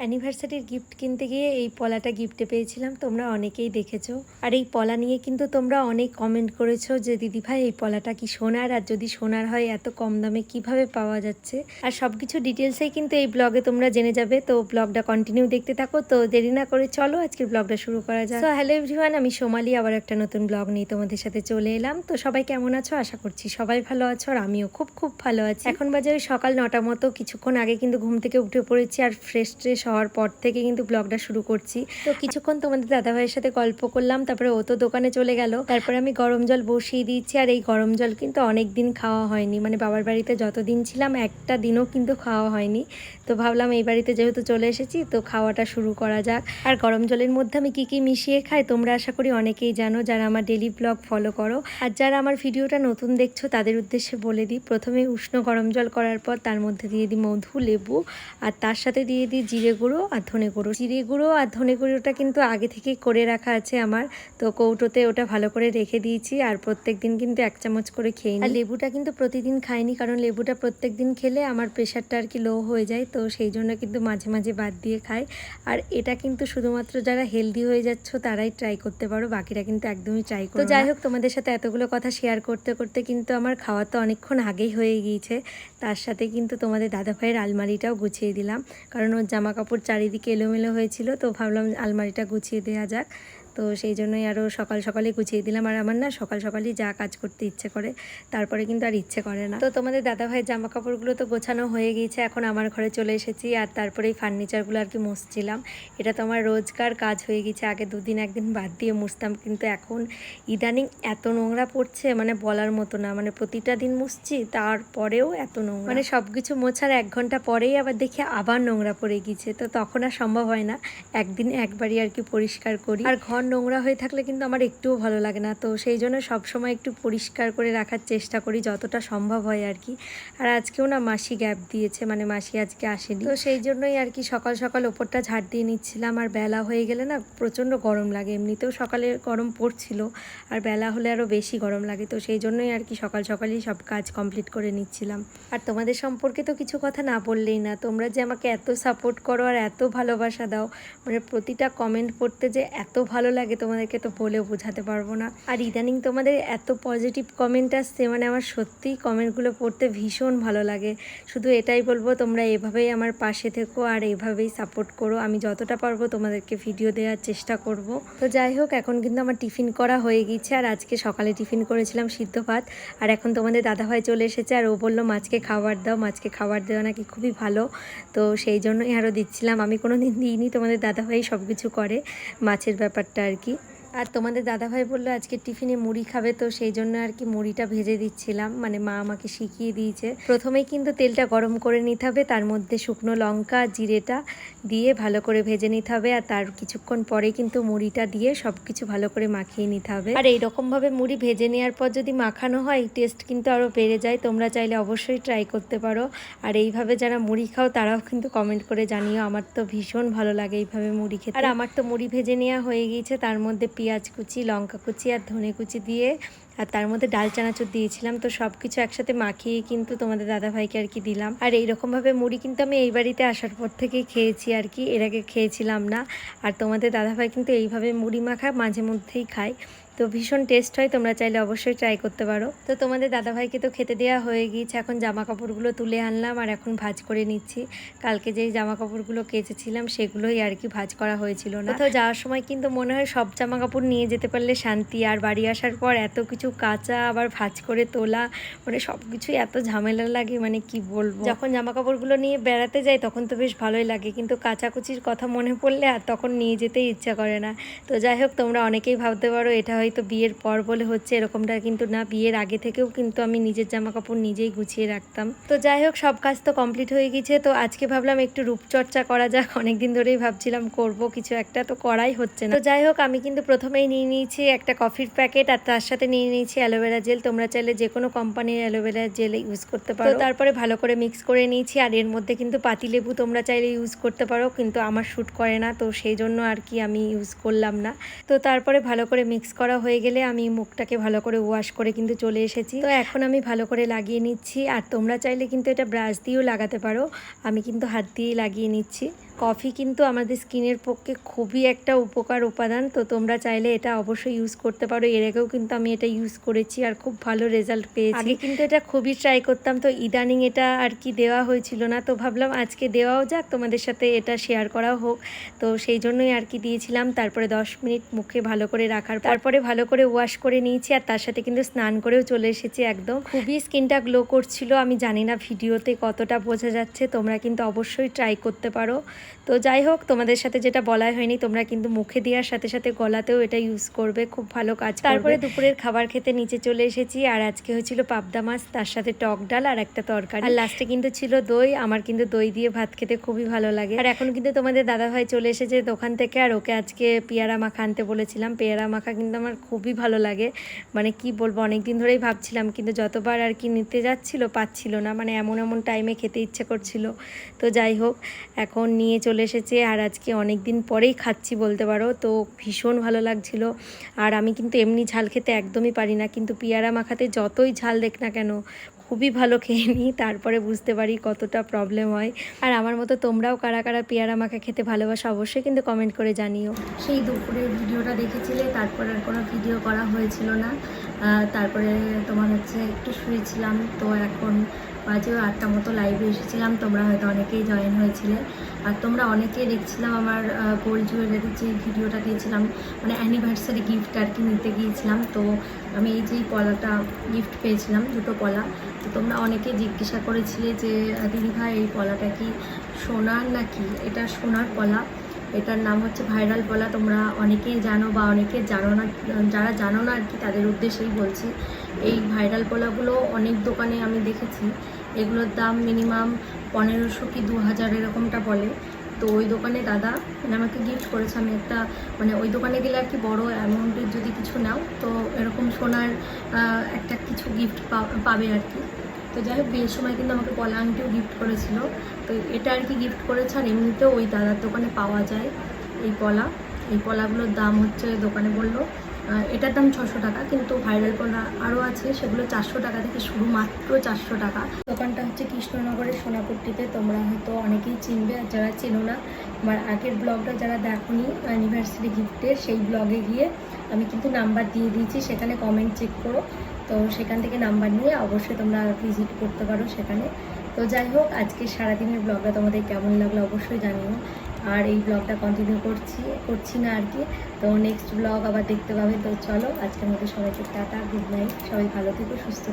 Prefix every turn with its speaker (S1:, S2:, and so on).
S1: অ্যানিভার্সারির gift কিনতে গিয়ে এই পলাটা গিফটে পেয়েছিলাম, তোমরা অনেকেই দেখেছ। আর এই পলা নিয়ে কিন্তু তোমরা অনেক কমেন্ট করেছ যে দিদি ভাই এই পলাটা কি সোনার? আর যদি সোনার হয়, এত কম দামে কীভাবে পাওয়া যাচ্ছে? আর সব কিছু ডিটেলসেই কিন্তু এই ব্লগে তোমরা জেনে যাবে। তো ব্লগটা কন্টিনিউ দেখতে থাকো। তো দেরি না করে চলো, আজকের ব্লগটা শুরু করা যায় তো হ্যালো এভরিওয়ান আমি সোমালি, আবার একটা নতুন ব্লগ নিয়ে তোমাদের সাথে চলে এলাম। তো সবাই কেমন আছো? আশা করছি সবাই ভালো আছো, আর আমিও খুব খুব ভালো আছি। এখন বাজে ওই সকাল নটা মতো। কিছুক্ষণ আগে কিন্তু ঘুম থেকে উঠে পড়েছি, আর ফ্রেশ ট্রেশ হওয়ার পর থেকে কিন্তু ব্লগটা শুরু করছি। তো কিছুক্ষণ তোমাদের দাদা ভাইয়ের সাথে গল্প করলাম তারপরে ও তো দোকানে চলে গেল। তারপরে আমি গরম জল বসিয়ে দিয়েছি আর এই গরম জল কিন্তু অনেক দিন খাওয়া হয়নি। মানে বাবার বাড়িতে যতদিন ছিলাম একটা দিনও কিন্তু খাওয়া হয়নি। তো ভাবলাম এই বাড়িতে যেহেতু চলে এসেছি তো খাওয়াটা শুরু করা যাক। আর গরম জলের মধ্যে আমি কি কি মিশিয়ে খাই তোমরা আশা করি অনেকেই জানো। যারা আমার ডেলি ব্লগ ফলো করো। আর যারা আমার ভিডিওটা নতুন দেখছ তাদের উদ্দেশ্যে বলে দিই প্রথমে উষ্ণ গরম জল করার পর তার মধ্যে দিয়ে দিই মধু লেবু আর তার সাথে দিয়ে দিই জিরে গুঁড়ো আর ধনে গুঁড়ো। জিরে গুঁড়ো আর ধনে গুঁড়োটা কিন্তু আগে থেকেই করে রাখা আছে আমার। তো কৌটোতে ওটা ভালো করে রেখে দিয়েছি আর প্রত্যেক দিন কিন্তু এক চামচ করে খেয়ে আর লেবুটা কিন্তু প্রতিদিন খাইনি কারণ লেবুটা প্রত্যেক দিন খেলে আমার প্রেশারটা আর কি লো হয়ে যায়। তো সেই জন্য কিন্তু মাঝে মাঝে বাদ দিয়ে খাই। আর এটা কিন্তু শুধুমাত্র যারা হেলদি হয়ে যাচ্ছ তারাই ট্রাই করতে পারো। বাকিরা কিন্তু একদমই ট্রাই করো তো যাই হোক তোমাদের সাথে এতগুলো কথা শেয়ার করতে করতে কিন্তু আমার খাওয়া তো অনেকক্ষণ আগেই হয়ে গিয়েছে। তার সাথে কিন্তু তোমাদের দাদা ভাইয়ের আলমারিটাও গুছিয়ে দিলাম। কারণ ওর জামা কাপড় চারিদিকে এলোমেলো হয়েছিল তো ভাবলাম আলমারিটা গুছিয়ে দেওয়া যাক। তো সেই জন্যই আরও সকাল সকালে গুছিয়ে দিলাম। আর আমার না সকাল সকালই যা কাজ করতে ইচ্ছে করে, তারপরে কিন্তু আর ইচ্ছে করে না। তো তোমাদের দাদা ভাইয়ের জামা কাপড়গুলো তো গোছানো হয়ে গিয়েছে, এখন আমার ঘরে চলে এসেছি। আর তারপরে এই ফার্নিচারগুলো আর কি মুছছিলাম। এটা তো আমার রোজকার কাজ হয়ে গেছে আগে দুদিন একদিন বাদ দিয়ে মুছতাম। কিন্তু এখন ইদানিং এত নোংরা পড়ছে মানে বলার মতো না। মানে প্রতিটা দিন মুছছি, তারপরেও এত নোংরা। মানে সব কিছু মোছার এক ঘণ্টা পরেই আবার দেখি আবার নোংরা পড়ে গিয়েছে। তো তখন আর সম্ভব হয় না, একদিন একবারই আর কি পরিষ্কার করি। আর ঘর নোংরা হয়ে থাকলে কিন্তু আমার একটুও ভালো লাগে না। তো সেই জন্য সবসময় একটু পরিষ্কার করে রাখার চেষ্টা করি যতটা সম্ভব হয় আর কি। আর আজকেও না মাসি গ্যাপ দিয়েছে মানে মাসি আজকে আসেনি। তো সেই জন্যই আর কি সকাল সকাল ওপরটা ঝাড় দিয়ে নিচ্ছিলাম। আর বেলা হয়ে গেলে না প্রচণ্ড গরম লাগে। এমনিতেও সকালে গরম পড়ছিল, আর বেলা হলে আরও বেশি গরম লাগে। তো সেই জন্যই আর কি সকাল সকালই সব কাজ কমপ্লিট করে নিচ্ছিলাম। আর তোমাদের সম্পর্কে তো কিছু কথা না বললেই না। তোমরা যে আমাকে এত সাপোর্ট করো আর এত ভালোবাসা দাও মানে প্রতিটা কমেন্ট পড়তে যে এত ভালো লাগে, তোমাদেরকে তো বলেও বোঝাতে পারব না। আর ইদানিং তোমাদের এত পজিটিভ কমেন্ট আসছে মানে আমার সত্যিই কমেন্টগুলো পড়তে ভীষণ ভালো লাগে। শুধু এটাই বলব, তোমরা এভাবেই আমার পাশে থেকো আর এভাবেই সাপোর্ট করো। আমি যতটা পারব তোমাদেরকে ভিডিও দেওয়ার চেষ্টা করব। তো যাই হোক, এখন কিন্তু আমার টিফিন করা হয়ে গিয়েছে, আর আজকে সকালে টিফিন করেছিলাম সিদ্ধ ভাত। আর এখন তোমাদের দাদাভাই চলে এসেছে, আর ও বলল, মাছকে খাবার দাও, মাছকে খাবার দেওয়া নাকি খুবই ভালো। তো সেই জন্যই আরও দিচ্ছিলাম। আমি কোনো দিন দিইনি, তোমাদের দাদাভাই সব কিছু করে, মাছের ব্যাপারটা আর কি। আর তোমাদের দাদাভাই বলল আজকে টিফিনে মুড়ি খাবে, তো সেই জন্য আর কি মুড়িটা ভেজে দিচ্ছিলাম। মানে মা আমাকে শিখিয়ে দিয়েছে। প্রথমেই কিন্তু তেলটা গরম করে নিতে হবে, তার মধ্যে শুকনো লঙ্কা, জিরেটা দিয়ে ভালো করে ভেজে নিতে হবে, আর তার কিছুক্ষণ পরে কিন্তু মুড়িটা দিয়ে সব কিছু ভালো করে মাখিয়ে নিতে হবে। আর এইরকমভাবে মুড়ি ভেজে নেওয়ার পর যদি মাখানো হয় টেস্ট কিন্তু আরও বেড়ে যায়। তোমরা চাইলে অবশ্যই ট্রাই করতে পারো। আর এইভাবে যারা মুড়ি খাও, তারাও কিন্তু কমেন্ট করে জানিও। আমার তো ভীষণ ভালো লাগে এইভাবে মুড়ি খেতে। আর আমার তো মুড়ি ভেজে নেওয়া হয়ে গিয়েছে, তার মধ্যে পেঁয়াজ কুচি, লঙ্কা কুচি আর ধনে কুচি দিয়ে, আর তার মধ্যে ডাল, চানাচুর দিয়েছিলাম। তো সব কিছু একসাথে মাখিয়ে কিন্তু তোমাদের দাদাভাইকে আর কি দিলাম। আর এইরকমভাবে মুড়ি কিন্তু আমি এই বাড়িতে আসার পর থেকেই খেয়েছি আর কি। এর আগে খেয়েছিলাম না। আর তোমাদের দাদাভাই কিন্তু এইভাবে মুড়ি মাখা মাঝে মধ্যেই খায়। তো ভীষণ টেস্ট হয়, তোমরা চাইলে অবশ্যই ট্রাই করতে পারো। তো তোমাদের দাদাভাইকে তো খেতে দেওয়া হয়ে গিয়েছে, এখন জামা কাপড়গুলো তুলে আনলাম আর এখন ভাজ করে নিচ্ছি। কালকে যেই জামা কাপড়গুলো কেচেছিলাম, সেগুলোই আর কি ভাজ করা হয়েছিল না। তো যাওয়ার সময় কিন্তু মনে হয় সব জামা কাপড় নিয়ে যেতে পারলে শান্তি, আর বাড়ি আসার পর এত কিছু কাঁচা আবার ভাজ করে তোলা মানে সব কিছুই এত ঝামেলা লাগে মানে কি বলব? যখন জামা কাপড়গুলো নিয়ে বেড়াতে যাই, তখন তো বেশ ভালোই লাগে, কিন্তু কাচাকুচির কথা মনে পড়লে আর তখন নিয়ে যেতেই ইচ্ছা করে না। তো যাই হোক, তোমরা অনেকেই ভাবতে পারো, এটা হয়তো বিয়ের পর বলে হচ্ছে, এরকমটা কিন্তু না, বিয়ের আগে থেকেও কিন্তু আমি নিজের জামা কাপড় নিজেই গুছিয়ে রাখতাম। তো যাই হোক, সব কাজ তো কমপ্লিট হয়ে গেছে, তো আজকে ভাবলাম একটু রূপচর্চা করা যাক, অনেকদিন ধরেই ভাবছিলাম করব কিছু একটা, তো করাই হচ্ছে না। তো যাই হোক, আমি কিন্তু প্রথমেই নিয়ে নিয়েছি একটা কফির প্যাকেট, আর তার সাথে নিয়ে নিয়েছি অ্যালোভেরা জেল। তোমরা চাইলে যে কোনো কোম্পানির অ্যালোভেরা জেল ইউজ করতে পারো। তারপরে ভালো করে মিক্স করে নিয়েছি, আর এর মধ্যে কিন্তু পাতিলেবু তোমরা চাইলে ইউজ করতে পারো, কিন্তু আমার শ্যুট করে না, তো সেই জন্য আর কি আমি ইউজ করলাম না। তো তারপরে ভালো করে মিক্স করা হয়ে গেলে আমি মুখটাকে ভালো করে ওয়াশ করে কিন্তু চলে এসেছি। তো এখন আমি ভালো করে লাগিয়ে নিচ্ছি। আর তোমরা চাইলে কিন্তু এটা ব্রাশ দিয়েও লাগাতে পারো। আমি কিন্তু হাত দিয়ে লাগিয়ে নিচ্ছি। কফি কিন্তু আমাদের স্কিনের পক্ষে খুবই একটা উপকার উপাদান, তো তোমরা চাইলে এটা অবশ্যই ইউজ করতে পারো। এর আগেও কিন্তু আমি এটা ইউজ করেছি আর খুব ভালো রেজাল্ট পেয়েছি। আগে কিন্তু এটা খুবই ট্রাই করতাম, তো ইদানিং এটা আর কি দেওয়া হয়েছিল না, তো ভাবলাম আজকে দেওয়াও যাক, তোমাদের সাথে এটা শেয়ার করাও হোক। তো সেই জন্যই আর কি দিয়েছিলাম, তারপরে দশ মিনিট মুখে ভালো করে রাখার তারপরে ভালো করে ওয়াশ করে নিয়েছি, আর তার সাথে কিন্তু স্নান করেও চলে এসেছি একদম। খুবই স্কিনটা গ্লো করছিল, আমি জানি না ভিডিওতে কতটা বোঝা যাচ্ছে, তোমরা কিন্তু অবশ্যই ট্রাই করতে পারো। তো যাই হোক তোমাদের সাথে যেটা বলাই হয়নি তোমরা কিন্তু মুখে দেওয়ার সাথে সাথে গলাতেও এটা ইউজ করবে খুব ভালো কাজ তারপরে দুপুরের খাবার খেতে নিচে চলে এসেছি আর আজকে হয়েছিল পাবদা মাছ তার সাথে টক ডাল আর একটা তরকারি। আর লাস্টে কিন্তু ছিল দই আমার কিন্তু দই দিয়ে ভাত খেতে খুবই ভালো লাগে। আর এখন কিন্তু তোমাদের দাদাভাই চলে এসেছে দোকান থেকে আর ওকে আজকে পেয়ারা মাখা আনতে বলেছিলাম। পেয়ারা মাখা কিন্তু আমার খুবই ভালো লাগে। মানে কি বলব অনেক দিন ধরেই ভাবছিলাম কিন্তু যতবার আর কি নিতে যাচ্ছিল পাচ্ছিল না। মানে এমন এমন টাইমে খেতে ইচ্ছে করছিল। তো যাই হোক এখন নিয়ে চলে এসেছে আর আজকে অনেক দিন পরেই খাচ্ছি বলতে পারো। তো ভীষণ ভালো লাগছিল। আর আমি কিন্তু এমনি ঝাল খেতে একদমই পারি না। কিন্তু পেয়ারা মাখাতে যতই ঝাল দেখ না কেন, খুবই ভালো খেয়ে নিই। তারপরে বুঝতে পারি কতটা প্রবলেম হয়। আর আমার মতো তোমরাও কারা কারা পেয়ারা মাখা খেতে ভালোবাসো অবশ্যই কিন্তু কমেন্ট করে জানিও। সেই দুপুরের ভিডিওটা দেখেছিলে, তারপর আর কোনো ভিডিও করা হয়েছিল না। তারপরে তোমার হচ্ছে একটু শুয়েছিলাম, তো এখন বাজে আটটা মতো লাইভে এসেছিলাম। তোমরা হয়তো অনেকেই জয়েন হয়েছিলে। আর তোমরা অনেকেই দেখছিলাম আমার গোল্ড জুয়েলারির যে ভিডিওটা দিয়েছিলাম মানে অ্যানিভার্সারি গিফট আর কি নিতে গিয়েছিলাম। তো আমি এই যে পলাটা গিফট পেয়েছিলাম, দুটো পলা। তো তোমরা অনেকে জিজ্ঞাসা করেছিলে যে দিদি ভাই এই পলাটা কি সোনার নাকি? এটা সোনার পলা। এটার নাম হচ্ছে ভাইরাল বলা। তোমরা অনেকেই জানো বা অনেকে জানো না, যারা জানো না আর কি, তাদের উদ্দেশ্যেই বলছি। এই ভাইরাল পলাগুলো অনেক দোকানে আমি দেখেছি। এগুলোর দাম মিনিমাম পনেরোশো কি দু হাজার এরকমটা বলে। তো ওই দোকানে দাদা মানে আমাকে গিফট করেছে। আমি একটা মানে ওই দোকানে গেলে আর কি বড়ো অ্যামাউন্টের যদি কিছু নাও, তো এরকম সোনার একটা কিছু গিফট পাবে আর কি। তো যাই হোক, বিয়ের সময় কিন্তু আমাকে পলা আংটিও গিফট করেছিল। তো এটা আর কি গিফট করেছে, আর এমনিতেও ওই দাদার দোকানে পাওয়া যায় এই পলা। এই পলাগুলোর দাম হচ্ছে দোকানে বলল এটার দাম ছশো টাকা, কিন্তু ভাইরাল পলা আরও আছে, সেগুলো চারশো টাকা থেকে শুরু, মাত্র চারশো টাকা। দোকানটা হচ্ছে কৃষ্ণনগরের সোনাপট্টিতে, তোমরা হয়তো অনেকেই চিনবে, আর যারা চেনো না, আমার আগের ব্লগটা যারা দেখোনি অ্যানিভার্সারি গিফটের সেই ব্লগে গিয়ে আমি কিন্তু নাম্বার দিয়ে দিয়েছি, সেখানে কমেন্ট চেক করো। তো সেখান থেকে নাম্বার নিয়ে অবশ্যই তোমরা ভিজিট করতে পারো সেখানে। তো যাই হোক, আজকে সারাদিনের ব্লগটা তোমাদের কেমন লাগল অবশ্যই জানিও। আর এই ব্লগটা কন্টিনিউ করছি করছি না আর কি। তো নেক্সট ব্লগ আবার দেখতে পাবে। তো চলো, আজকের মধ্যে সবাইকে টাটা গুড নাইট সবাই ভালো থেকো, সুস্থ।